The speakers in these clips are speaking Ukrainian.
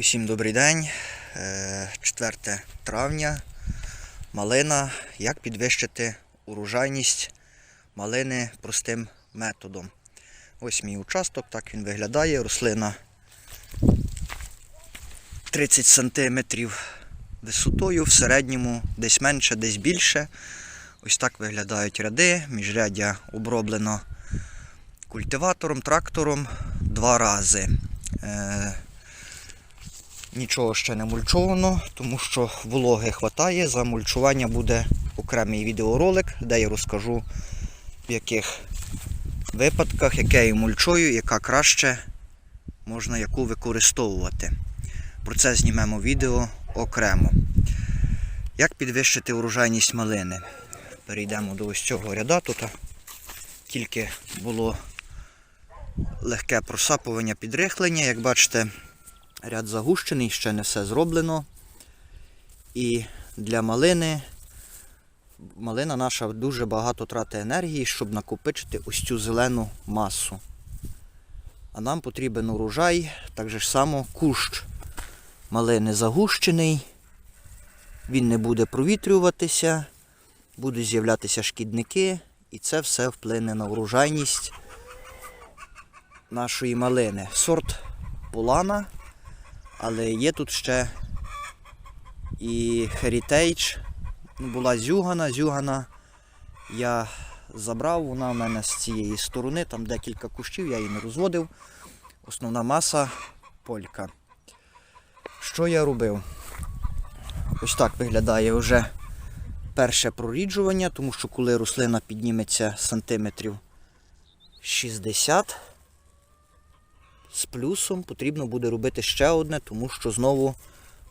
Усім добрий день. Е, 4 травня. Малина. Як підвищити урожайність малини простим методом? Ось мій участок, так він виглядає. Рослина 30 см висотою, в середньому десь менше, десь більше. Ось так виглядають ряди. Міжряддя оброблено культиватором, трактором два рази. Нічого ще не мульчовано, тому що вологи хватає. За мульчування буде окремий відеоролик, де я розкажу, в яких випадках, яке я мульчую, яка краще можна яку використовувати. Про це знімемо відео окремо. Як підвищити урожайність малини? Перейдемо до ось цього ряда. Тут тільки було легке просапування підрихлення. Як бачите, Ряд загущений, ще не все зроблено. І для малини малина наша дуже багато тратить енергії, щоб накопичити ось цю зелену масу. А нам потрібен урожай, так же ж само кущ малини загущений, він не буде провітрюватися, будуть з'являтися шкідники, і це все вплине на урожайність нашої малини. Сорт Полана. Але є тут ще і Heritage. Була зюгана. Зюгана я забрав, вона в мене з цієї сторони, там декілька кущів, я її не розводив. Основна маса полька. Що я робив? Ось так виглядає вже перше проріджування, тому що коли рослина підніметься сантиметрів 60 з плюсом потрібно буде робити ще одне, тому що знову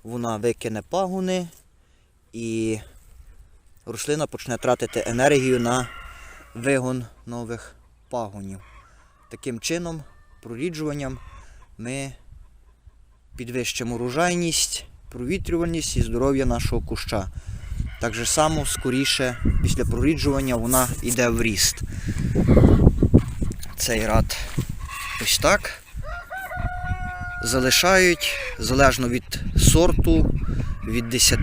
вона викине пагони і рослина почне тратити енергію на вигон нових пагонів. Таким чином, проріджуванням ми підвищимо урожайність, провітрюваність і здоров'я нашого куща. Так же само скоріше після проріджування вона йде в ріст. Цей рад ось так залишають залежно від сорту від 10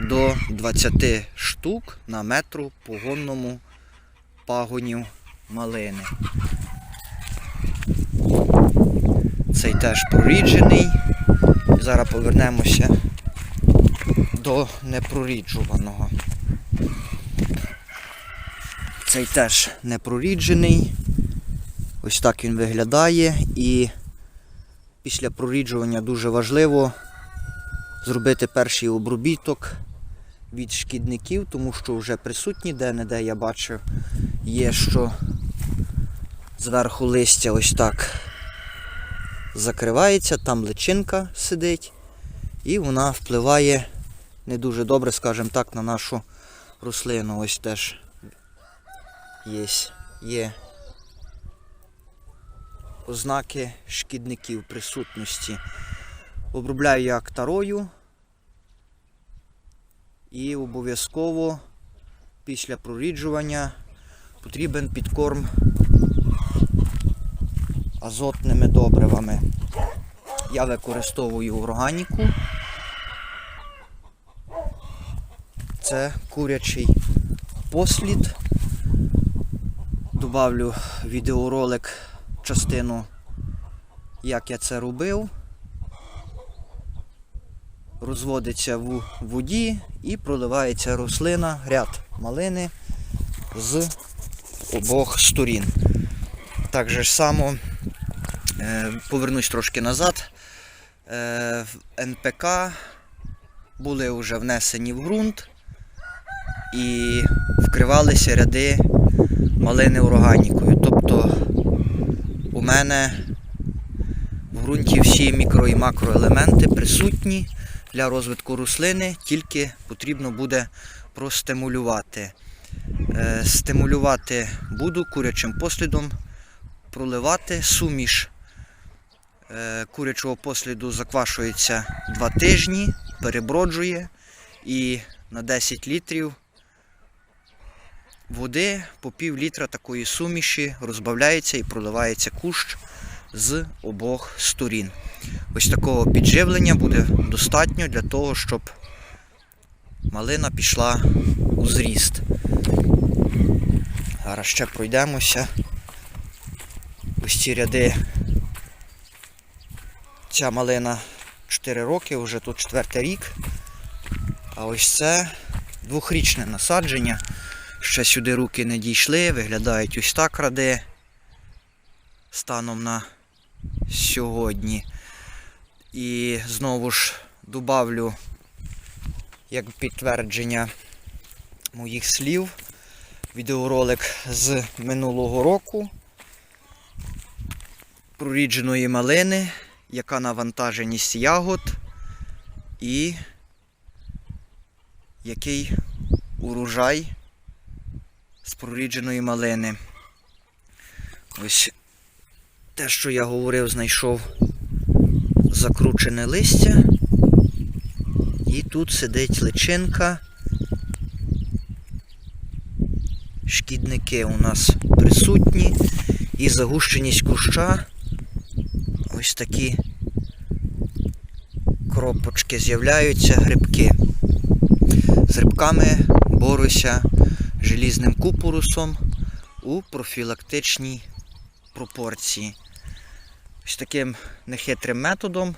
до 20 штук на метру погонному пагонів малини. Цей теж проріджений. Зараз повернемося до непроріджуваного. Цей теж непроріджений. Ось так він виглядає і після проріджування дуже важливо зробити перший обробіток від шкідників, тому що вже присутні де-не-де я бачив, є, що зверху листя ось так закривається, там личинка сидить, і вона впливає не дуже добре, скажімо так, на нашу рослину. Ось теж є. є ознаки шкідників присутності. Обробляю я актарою і обов'язково після проріджування потрібен підкорм азотними добривами. Я використовую органіку. Це курячий послід. Добавлю відеоролик частину, як я це робив. Розводиться в воді і проливається рослина, ряд малини з обох сторін. Так же само е, повернусь трошки назад. Е, в НПК були вже внесені в ґрунт і вкривалися ряди малини органікою. Тобто мене в ґрунті всі мікро і макроелементи присутні для розвитку рослини, тільки потрібно буде простимулювати. Е, Стимулювати буду курячим послідом, проливати суміш е, курячого посліду заквашується 2 тижні, переброджує і на 10 літрів води по пів літра такої суміші розбавляється і проливається кущ з обох сторін. ось такого підживлення буде достатньо для того, щоб малина пішла у зріст. Зараз ще пройдемося. Ось ці ряди. Ця малина 4 роки, вже тут четвертий рік. А ось це двохрічне насадження. Ще сюди руки не дійшли, виглядають ось так ради станом на сьогодні. І знову ж добавлю як підтвердження моїх слів відеоролик з минулого року прорідженої малини, яка навантаженість ягод і який урожай з прорідженої малини. Ось те, що я говорив, знайшов закручене листя. І тут сидить личинка. Шкідники у нас присутні. І загущеність куща. Ось такі кропочки з'являються, грибки. З грибками борюся желізним купорусом у профілактичній пропорції. Ось таким нехитрим методом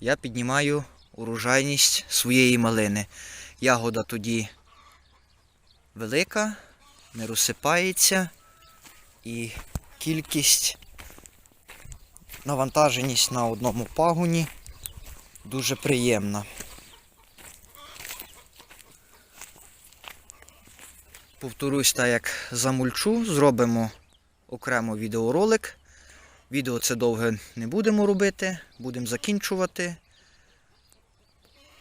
я піднімаю урожайність своєї малини. Ягода тоді велика, не розсипається і кількість навантаженість на одному пагоні дуже приємна. Повторюсь, так як замульчу, зробимо окремо відеоролик. Відео це довге не будемо робити, будемо закінчувати.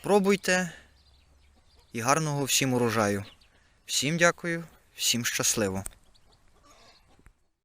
Пробуйте і гарного всім урожаю. Всім дякую, всім щасливо.